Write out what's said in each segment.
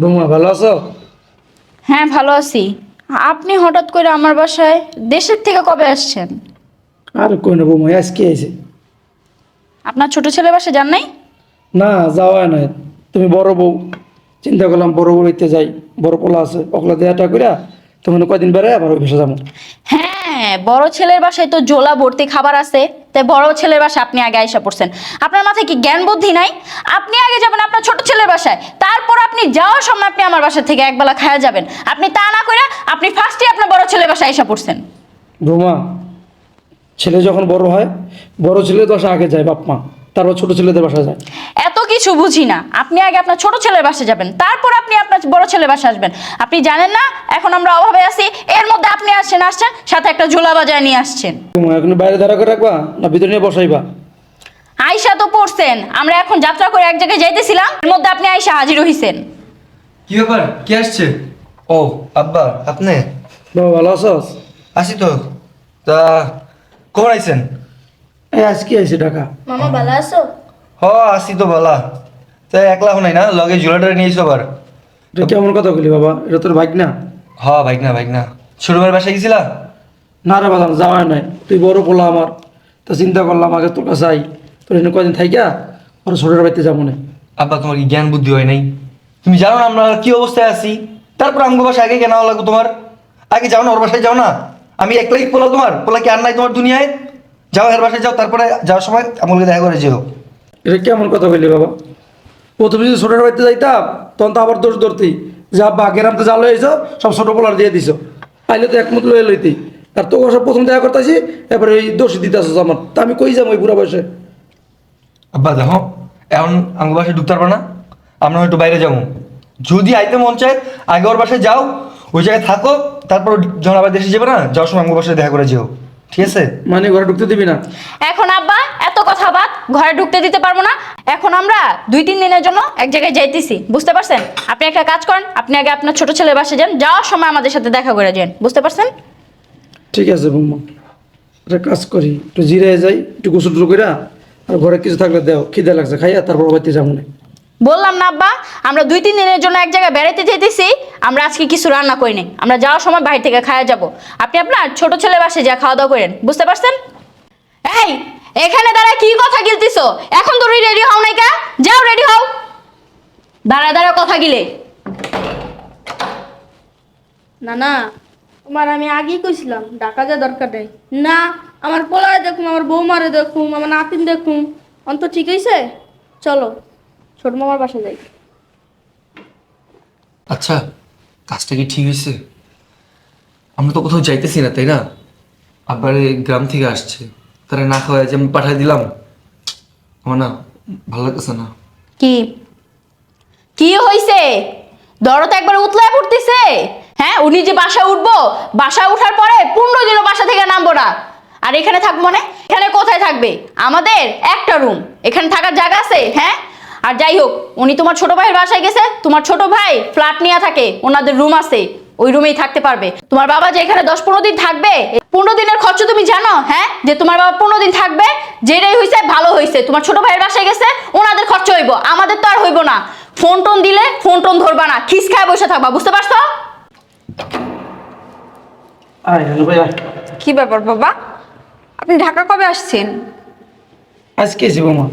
বৌমা ভালো আছো? হ্যাঁ ভালো আছি। আপনি হঠাৎ করে আমার বাসায় দেশের থেকে কবে আসছেন? আর কই না বৌমা আজকে আইছে। আপনার ছোট ছেলে বাসায় যান নাই? না যাওয়া নাই। তুমি বড় বউ চিন্তা করলাম বড় বউ বাড়িতে যাই। বড় পোলা আছে ওগুলা দেয়াটা কইরা তুমি কয়দিন বেড়ে আবার ওই ভেসে যাব। হ্যাঁ বড় ছেলের বাসায় তো জোলা ভর্তি খাবার আছে। তাই বড় ছেলের বাসায় আপনি আগে আইসা পড়ছেন। আপনার মাথায় কি জ্ঞান বুদ্ধি নাই? আপনি আগে যাবেন আপনার ছোট ছেলের বাসায়। তারপর আপনি যাওয়ার সময় আপনি আমার বাসা থেকে একবেলা খায়া যাবেন। আপনি তা না করে আপনি ফার্স্টে আপনার বড় ছেলের বাসায় আইসা পড়ছেন। বৌমা, ছেলে যখন বড় হয়, বড় ছেলে দশা আগে যায় বাপ মা তারপর ছোট ছেলেদের বাসা যায়। কিছু বুঝি না। আপনি আগে আপনার ছোট ছেলের বাসা যাবেন তারপর আপনি আপনার বড় ছেলের বাসা আসবেন। আপনি জানেন না এখন আমরা অভাবে আছি এর মধ্যে আপনি আসছেন আসছেন সাথে একটা ঝোলা বাজায় নিয়ে আসছেন। এখন বাইরে দাঁড়া করে রাখবা না ভিতরে নিয়ে বসাইবা? আয়সা তো পড়ছেন আমরা এখন যাত্রা করে এক জায়গায় যাইতেছিলাম এর মধ্যে আপনি আয়সা হাজির হইছেন। কি ব্যাপার? কে আসছে? ও আব্বা আপনি? বাবা ভালো আছো? আসি তো। তা কখন আইছেন? এই আজকে আইছে ঢাকা। মামা ভালো আছো? হ আসি তো বলা। তা একলা নাই না লগে জুলাটারে নিয়েছো আবার। এটা কেমন কথা বলি বাবা এটা তোর ভাগ না হ বাইক না বাইক না ছোট ভাইয়ের বাসায় গেছিলা? না রে বাদাম যাওয়া নাই। তুই বড় পোলা আমার। তা চিন্তা করলাম আগে তোর কাছে আই। তোর এখানে কদিন থাইকা? ওর ছোটের বাড়িতে যাব না। আব্বা তোমার কি জ্ঞান বুদ্ধি হয় নাই? তুমি জানো না আমরা কি অবস্থায় আছি? তারপর আমগো বাসায় আগে কেন লাগবো তোমার? আগে যাও না ওর বাসায় যাও না। আমি একলাই পোলা তোমার পোলা কি আর নাই তোমার দুনিয়ায়। যাও এর বাসায় যাও তারপরে যাওয়ার সময় আমাকে দেখা করে যেও। এটা কেমন কথা বললি বাবা? প্রথমে যদি ছোটের বাড়িতে যাইতাম তখন তো আবার দোষ ধরতি। যে আব্বা গেরাম তো জাল হয়েছ সব ছোট পোলার দিয়ে দিছ। আইলে তো একমত লয়ে লইতি। আর তো সব প্রথম দেখা করতেছি এবারে এই দোষ দিতে আসছ আমার। তা আমি কই যাব ওই বুড়া বয়সে? আব্বা দেখো এখন আমার বাসায় ঢুকতে পারবে না। আমরা একটু বাইরে যাব। যদি আইতে মন চায় আগে ওর বাসায় যাও ওই জায়গায় থাকো তারপর যখন আবার দেশে যাবে না যাওয়ার সময় আমার বাসায় দেখা করে যেও। ঠিক আছে? মানে ঘরে ঢুকতে দিবি না? এখন আব্বা এত কথা বাদ ঘরে ঢুকতে দিতে পারব না। এখন আমরা দুই তিন দিনের জন্য এক জায়গায় যাইতেছি। বুঝতে পারছেন? আপনি একটা কাজ করেন আপনি আগে আপনার ছোট ছেলের বাসায় যান যাওয়ার সময় আমাদের সাথে দেখা করে যান। বুঝতে পারছেন? ঠিক আছে একটা কাজ করি একটু জিরে যাই একটু গোসল টুসল কইরা আর ঘরে কিছু থাকলে দেও খিদে লাগছে খাইয়া তারপর বাড়িতে যাব না। বললাম না আব্বা আমরা দুই তিন দিনের জন্য এক জায়গায় বেড়াইতে যেতেছি আমরা আজকে কিছু রান্না করি নাই। আমরা যাওয়ার সময় বাইরে থেকে খাওয়া যাব। আপনি আপনার ছোট ছেলে বাসে যা খাওয়া দাওয়া করেন বুঝতে পারছেন? এই এখানে দাঁড়া কি কথা গিলতিছো? এখন তো রেডি হও নাই কা? যাও রেডি হও। দাঁড়া দাঁড়া কথা গিলে। না না তোমার আমি আগেই কইছিলাম ডাকা যা দরকার নেই। না আমার পোলারে দেখুম আমার বৌমারে দেখুম আমার নাতিন দেখুম। অন্ত ঠিক হয়েছে চলো ছোট মামার বাসা যাই। আচ্ছা কাজটা কি ঠিক হয়েছে আমরা তো কোথাও যাইতেছি না তাই না? আবার এই গ্রাম থেকে আসছে। তারা না খাওয়া যে আমি পাঠিয়ে দিলাম। আমার না ভালো লাগতেছে না। কি? কি হইছে? দরদ একবার উতলায় পড়তেছে? হ্যাঁ উনি যে বাসা উঠবো বাসা উঠার পরে পনেরো দিনও বাসা থেকে নামবো না। আর এখানে থাকব মানে? এখানে কোথায় থাকবে? আমাদের একটা রুম এখানে থাকার জায়গা আছে? হ্যাঁ? আর যাই হোক, উনি তোমার ছোট ভাইয়ের বাসায় গেছে। তোমার ছোট ভাই ফ্ল্যাট নিয়ে থাকে। ওনাদের রুম আছে। ওই রুমেই থাকতে পারবে। তোমার বাবা যে এখানে দশ পনেরো দিন থাকবে পনেরো দিনের খরচ তুমি জানো হ্যাঁ? যে তোমার বাবা পনেরো দিন থাকবে যেটাই হয়েছে ভালো হয়েছে তোমার ছোট ভাইয়ের বাসায় গেছে ওনাদের খরচ হইব আমাদের তো আর হইব না। ফোন টোন দিলে ফোন টোন ধরবা না খিস খায় বসে থাকবা বুঝতে পারছ? কি ব্যাপার বাবা? আপনি ঢাকা কবে আসছেন? আজকে এসি বৌমা।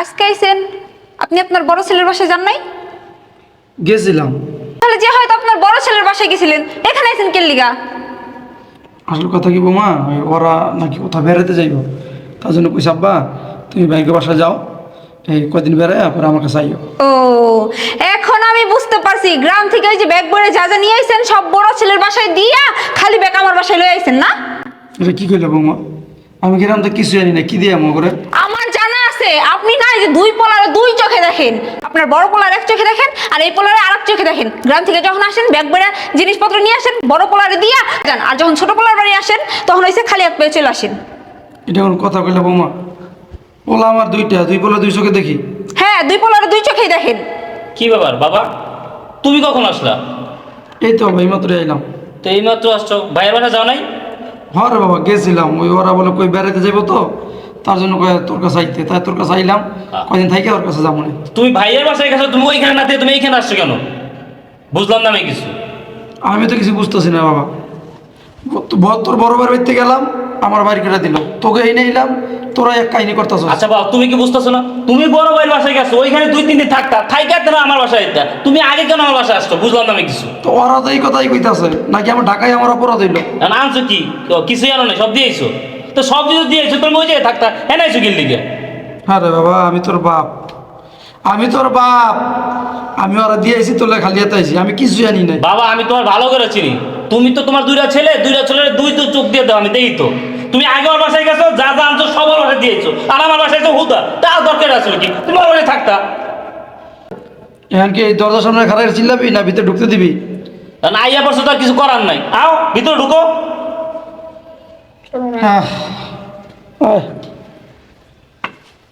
আজকে আইছেন? আপনি আপনার বড় ছেলের বাসায় যান নাই? গেছিলাম। তাহলে যে হয়তো আপনার বড় ছেলের বাসায় গেছিলেন এখানে আইছেন কেল্লিগা আসল কথা কি বৌমা? ওরা নাকি কোথাও বেড়াতে যাইব। তার জন্য কইস আব্বা তুমি ব্যাংকে বাসা যাও। এই কদিন বেড়ায় তারপরে আমার কাছে আইও। ও এখন আমি বুঝতে পারছি। গ্রাম থেকে ওই যে ব্যাগ ভরে যা যা নিয়ে আইছেন সব বড় ছেলের বাসায় দিয়া খালি ব্যাগ আমার বাসায় লয়ে আইছেন না? এটা কি কইলে বৌমা? আমি গ্রাম তো কিছু জানি না কি দিয়ে আমার করে আছে আপনি না যে দুই পোলারে দুই চোখে দেখেন আপনার বড় পোলার এক চোখে দেখেন আর এই পোলারে আরেক চোখে দেখেন। গ্রাম থেকে যখন আসেন ব্যাগ বেড়ে জিনিসপত্র নিয়ে আসেন বড় পোলারে দিয়া যান। আর যখন ছোট পোলার বাড়ি আসেন তখন হয়েছে খালি এক পেয়ে চলে আসেন। এটা কোন কথা কইলে বৌমা। পোলা আমার দুইটা দুই পোলা দুই চোখে দেখি। হ্যাঁ দুই পোলারে দুই চোখেই দেখেন। কি ব্যাপার বাবা? তুমি কখন আসলা? এই তো ভাই মাত্র আইলাম। তো এইমাত্র আসছো ভাইয়ের বাসা যাও নাই? হ্যাঁ রে বাবা গেছিলাম। ওই ওরা বলে কই বেড়াতে যাব তো? তার জন্য কয় তোর কাছে আইতে। তাই তোর কাছে আইলাম কদিন থাইকে ওর কাছে যাব না। তুমি ভাইয়ের বাসায় গেছো তুমি ওইখানে না থেকে তুমি এইখানে আসছো কেন? বুঝলাম না আমি কিছু। আমি তো কিছু বুঝতেছি না বাবা। তোর বড় বার বাড়িতে গেলাম আমার বাড়ি কেটে দিল। তোকে এই নিলাম তোরা এক কাহিনী করতেছ আচ্ছা বাবা তুমি কি বুঝতেছো না? তুমি বড় ভাইয়ের বাসায় গেছো ওইখানে দুই তিন দিন থাকতা থাইকা না আমার বাসায় এটা তুমি আগে কেন আমার বাসায় আসছো? বুঝলাম না আমি কিছু। তো ওরা তো এই কথাই কইতাছে নাকি আমার ঢাকায় আমার অপরাধ হইল? না আনছো কি? ও, কিছুই আনো নাই সব দিয়েছ? তো সব কিছু দিয়েছ তোর জায়গায় থাকতা হ্যাঁ নাইছো গিল দিকে আরে বাবা আমি তোর বাপ। আমি তোর বাপ। আমি ওরা দিয়েছি তোলে খালি হাতে আইছি। আমি কিছু জানি না বাবা আমি তোমার ভালো করে চিনি। তুমি তো তোমার দুইটা ছেলে দুইটা ছেলের দুই তো চোখ দিয়ে দাও আমি দেখি তো। তুমি আগে আমার বাসায় গেছো যা যা আনছো সব আমার বাসায় দিয়েছ। আর আমার বাসায় তো হুদা তার দরকার আসলো কি তুমি আমার বাসায় থাকতা এখন কি এই দরজার সামনে খারাপ চিল্লাবি না ভিতরে ঢুকতে দিবি? না আইয়া পড়ছো তো কিছু করার নাই। আও ভিতরে ঢুকো।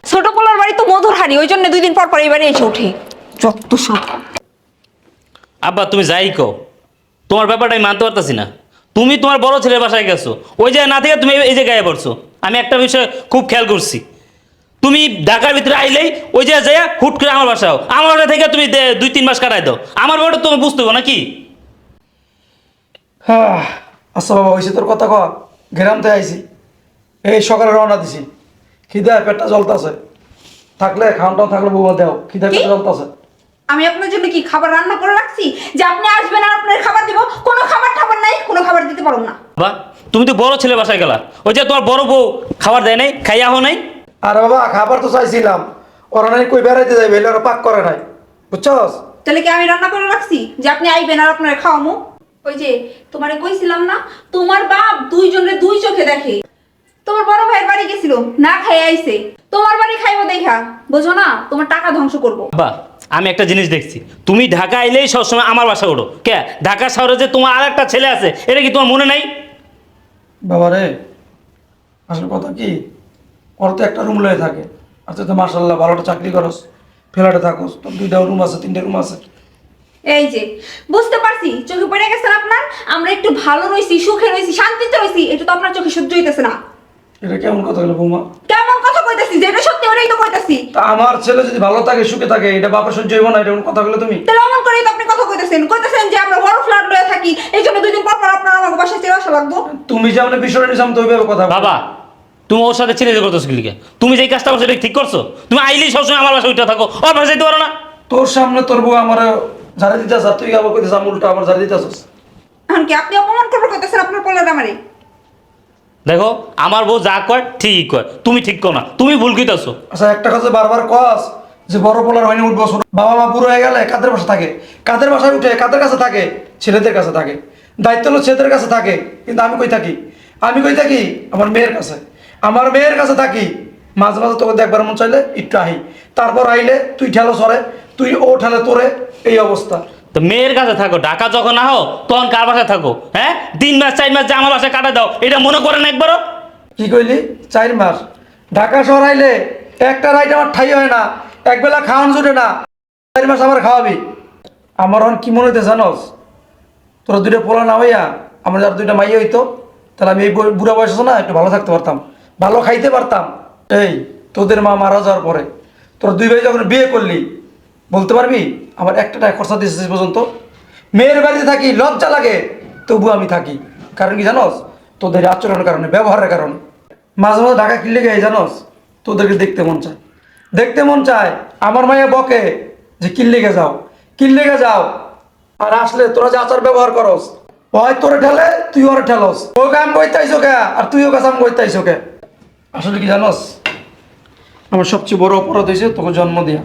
ছোট পোলার বাড়ি তো মধুর হারি ওই জন্য দুই দিন পর পর এই বাড়ি এসে উঠে যত সব। আব্বা তুমি যাই কো তোমার ব্যাপারটা আমি মানতে পারতাছি না। তুমি তোমার বড় ছেলের বাসায় গেছো। ওই জায়গায় না থেকে তুমি এই জায়গায় পড়ছো। আমি একটা বিষয় খুব খেয়াল করছি। তুমি ঢাকার ভিতরে আইলেই ওই জায়গায় যাইয়া হুট করে আমার বাসাও আমার বাসা থেকে তুমি দুই তিন মাস কাটাই দাও। আমার ব্যাপারটা তুমি বুঝতে হবে নাকি? হ্যাঁ আচ্ছা বাবা হয়েছে তোর কথা কয়া গ্রামতে আইছি। এই সকালে রওনা দিছি। খিদে পেটটা জ্বলতাছে। থাকলে খাওয়ান টাউন থাকলে বৌমা দেও খিদে পেটটা জ্বলতাছে। আমি আপনার জন্য কি খাবার রান্না করে রাখছি? যে আপনি আসবেন আর আপনার খাবার দিব কোনো খাবার টাবার নাই কোনো খাবার দিতে পারব না। বা তুমি তো বড় ছেলে বাসায় গেলা। ওই যে তোমার বড় বউ খাবার দেয় নাই খাইয়া হো নাই? আর বাবা খাবার তো চাইছিলাম। ওরা নাই কই বেড়াইতে যাইবে এলে ওরা পাক করে নাই। বুঝছস? তাহলে কি আমি রান্না করে রাখছি? যে আপনি আইবেন আর আপনার খাওয়ামু? ওই যে তোমারে কইছিলাম না তোমার বাপ দুইজনের দুই চোখে দেখে। তোমার বড় ভাইয়ের বাড়ি গেছিল না খাই আইছে। তোমার বাড়ি খাইবো দেখা। বোঝো না তোমার টাকা ধ্বংস করব। বা আমি একটা জিনিস দেখছি। তুমি ঢাকা এলেই সবসময় আমার বাসা ওঠো কে? ঢাকা শহরে যে তোমার আর একটা ছেলে আছে এটা কি তোমার মনে নাই? বাবা রে আসল কথা কি? ওর তো একটা রুম লয়ে থাকে। আর তুই তো মার্শাল্লাহ ভালোটা চাকরি করস ফ্ল্যাটে থাকস তোর দুইটা রুম আছে তিনটা রুম আছে। এই যে বুঝতে পারছি চোখে পড়ে গেছেন আপনার? আমরা একটু ভালো রইছি সুখে রইছি শান্তিতে রইছি এটা তো আপনার চোখে সহ্য হইতেছে না। এটা কেমন কথা হলো বৌমা? কেমন কথা কইতাছি যেটা সত্যি ওটাই তো কইতাছি। তা আমার ছেলে যদি ভালো থাকে সুখে থাকে এটা বাপের সহ্য হইব না এটা কোন কথা বলে তুমি? তাহলে অমন করেই তো আপনি কথা কইতেছেন। কইতেছেন যে আমরা বড় ফ্ল্যাট লয়ে থাকি এই জন্য দুই দিন পর পর আপনার আমার বাসায় চেয়ে আসা লাগবো। তুমি যে আমাদের বিষয়টা আমি তো ওইভাবে কথা বাবা তুমি ওর সাথে ছেলে করতেছো কি লিগে? তুমি যেই কাজটা করছ এটা ঠিক করছ? তুমি আইলেই সবসময় আমার বাসায় উঠে থাকো ওর বাসায় যেতে পারো না। তোর সামনে তোর বউ আমার ঝাড়ি দিতেছ আর তুই আবার কইতেছ আমি উল্টা আমার ঝাড়ি দিতেছস এখন কি আপনি অপমান করব কইতেছেন আপনার পোলার আমারে? দেখো আমার বউ যা কয় ঠিকই কয়। তুমি ঠিক কো না তুমি ভুল কিতেছো আচ্ছা একটা কথা বারবার কস যে বড় পোলার হয়নি উঠবো ছোট- বাবা মা বুড়ো হয়ে গেলে কাদের বাসা থাকে? কাদের বাসায় উঠে কাদের কাছে থাকে? ছেলেদের কাছে থাকে। দায়িত্ব হলো ছেলেদের কাছে থাকে কিন্তু আমি কই থাকি? আমি কই থাকি? আমার মেয়ের কাছে। আমার মেয়ের কাছে থাকি। মাঝে মাঝে তোকে দেখবার মন চাইলে একটু আহি। তারপর আইলে তুই ঠেলো সরে তুই ও ঠেলে তোরে এই অবস্থা। তো মেয়ের কাছে থাকো ঢাকা যখন আহো তখন কার বাসায় থাকো? হ্যাঁ? তিন মাস চার মাস যে আমার বাসায় কাটা দাও এটা মনে করেন একবারও? কি কইলি? চার মাস। ঢাকা শহর আইলে একটা রাইট আমার ঠাই হয় না একবেলা খাওয়ান জুটে না। চার মাস আমার খাওয়াবি। আমার এখন কি মনে হইতে জানোস? তোরা দুইটা পোলা না হইয়া আমার যার দুইটা মাইয়া হইতো তাহলে আমি এই বুড়া বয়স না একটু ভালো থাকতে পারতাম। ভালো খাইতে পারতাম। এই, তোদের মা মারা যাওয়ার পরে, তোরা দুই ভাই যখন বিয়ে করলি, বলতে পারবি? আমার একটা খরচা দিয়েছিস পর্যন্ত। মেয়ের বাড়িতে থাকি, লজ্জা লাগে তবু আমি থাকি। কারণ কি জানোস? তোদের আচরণের কারণে, ব্যবহারের কারণে। মাঝে মাঝে ঢাকা কিনলে গিয়ে জানোস? তোদেরকে দেখতে মন চায়। দেখতে মন চায়, আমার মাইয়া বকে যে কিল্লিগে যাও, কিনলে কিল্লিগে যাও। আর আসলে তোরা যে আচার ব্যবহার করস, হয় তোরে ঠেলে, তুই ওরে ঠেলস। ও কাম করতেইছো কে? আর তুই তুইও কাম করতেইছো কে? আসলে কি জানোস? আমার সবচেয়ে বড় অপরাধ হয়েছে তোকে জন্ম দেয়া।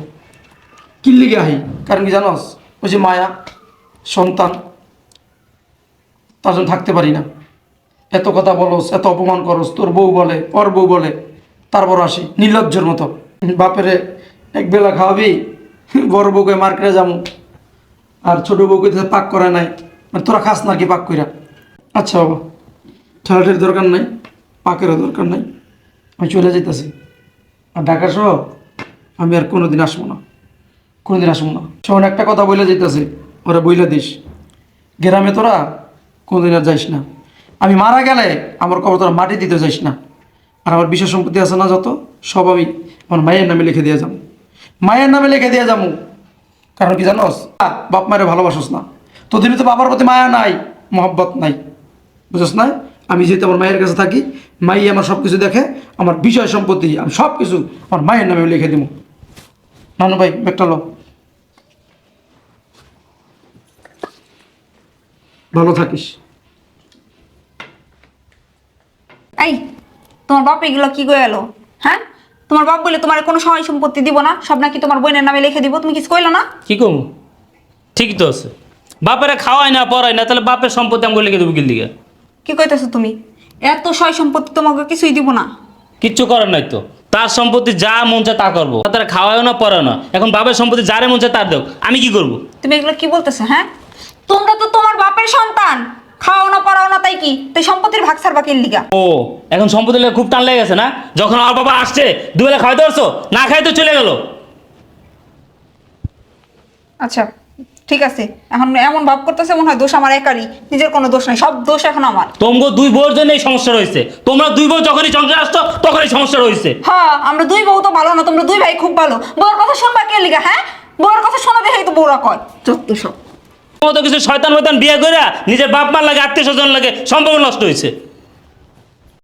কিল্লিগে আহি? কারণ কি জানোস? ওই যে মায়া, সন্তান, তার জন্য থাকতে পারি না। এত কথা বলস, এত অপমান করস, তোর বউ বলে, ওর বউ বলে, তারপর আসি, নির্লজ্জর মতো। বাপেরে একবেলা খাওয়াবি? বড় বউকে মার্কেটে যাব। আর ছোট বউকে পাক করে নাই। মানে তোরা খাস না কি পাক কইরা? আচ্ছা বাবা ঠেলাঠেলির দরকার নাই, পাকেরও দরকার নাই। আমি চলে যেতেছি আর ঢাকা সহ আমি আর কোনোদিন আসব না। কোনোদিন আসব না। শোন, একটা কথা বলে যেতেছে ওরা বইলে দিস। গ্রামে তোরা কোনোদিন আর যাইস না। আমি মারা গেলে আমার কবর তোরা মাটি দিতে যাইস না। আর আমার বিশেষ সম্পত্তি আছে না যত, সব আমি আমার মায়ের নামে লিখে দিয়ে যাব। মায়ের নামে লিখে দিয়ে যাব। কারণ কি জানোস? বাপ মায়ের ভালোবাসোস না। তোদের তো বাবার প্রতি মায়া নাই, মহব্বত নাই। বুঝছ না? আমি যেহেতু আমার মায়ের কাছে থাকি মাই আমার সব কিছু দেখে আমার বিষয় সম্পত্তি আমি সব কিছু আমার মায়ের নামে লিখে দিব। নানু ভাই একটা লো ভালো থাকিস। এই তোমার বাপ এগুলো কি করে এলো? হ্যাঁ? তোমার বাপ বলে তোমার কোনো সহায় সম্পত্তি দিব না সব নাকি তোমার বোনের নামে লিখে দিব তুমি কিছু কইলো না? কি কমু? ঠিকই তো আছে। বাপেরা খাওয়াই না পড়াই না তাহলে বাপের সম্পত্তি আমি লিখে দেবো কিল্লিগা কি কইতেছো তুমি? এত সহায় সম্পত্তি তোমাকে কিছুই দিব না। কিচ্ছু করার নাই তো। তার সম্পত্তি যা মন চায় তা করব। তারা খাওয়াও না পড়াও না। এখন বাপের সম্পত্তি যারে মন চায় তার দেখ আমি কি করব? তুমি এগুলো কি বলতেছো হ্যাঁ? তোমরা তো তোমার বাপের সন্তান। খাও না পড়াও না তাই কি? তাই সম্পত্তির ভাগ সারবা কিল লিগা? ও এখন সম্পত্তি লেগে খুব টান লেগে গেছে না? যখন আমার বাবা আসছে দুবেলা খাওয়াইতে পারছ? না খাই তো চলে গেল। আচ্ছা। ঠিক আছে? এখন এমন ভাব করতেছে মনে হয় দোষ আমার একারই। নিজের কোনো দোষ নাই সব দোষ এখন আমার। তোমগো দুই বউর জন্য এই সমস্যা রয়েছে। তোমরা দুই বউ যখনই সংসার আসতো তখনই সমস্যা রয়েছে। হ্যাঁ আমরা দুই বউ তো ভালো না তোমরা দুই ভাই খুব ভালো। বউর কথা শুনবা কে লিগা হ্যাঁ? বউর কথা শোনা দেখেই তো বউরা কয় যত সব। মতো কিছু শয়তান ময়তান বিয়ে করে নিজের বাপ মার লাগে আত্মীয় স্বজন লাগে সম্পর্ক নষ্ট হয়েছে।